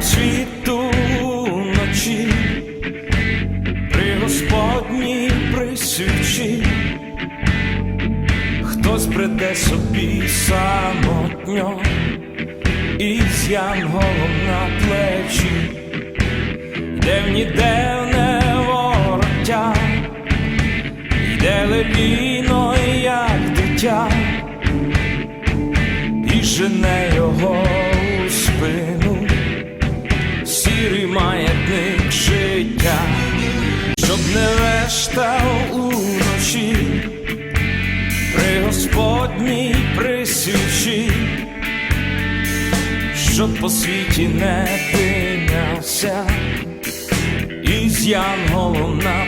світу вночі, при Господній присвічі, хтось прийде собі самотньо із янголом на плечі, де в ніде не вороття, йде леліно, як дитя, і жене його у спину, сірий маятник життя, щоб не вештав уночі, при Господній присвічі щоб по світі не тинявся, із янголом на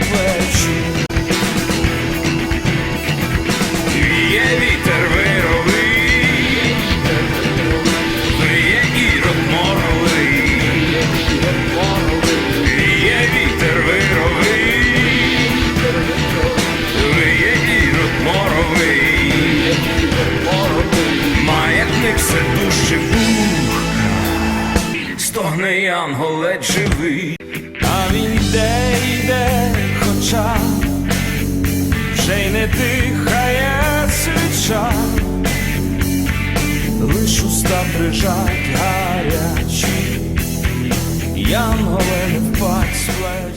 стогне янгол ледь живий, а він йде, йде, хоча вже й не дихає свіча, лиш уста прижать гарячі, янголе не впать з.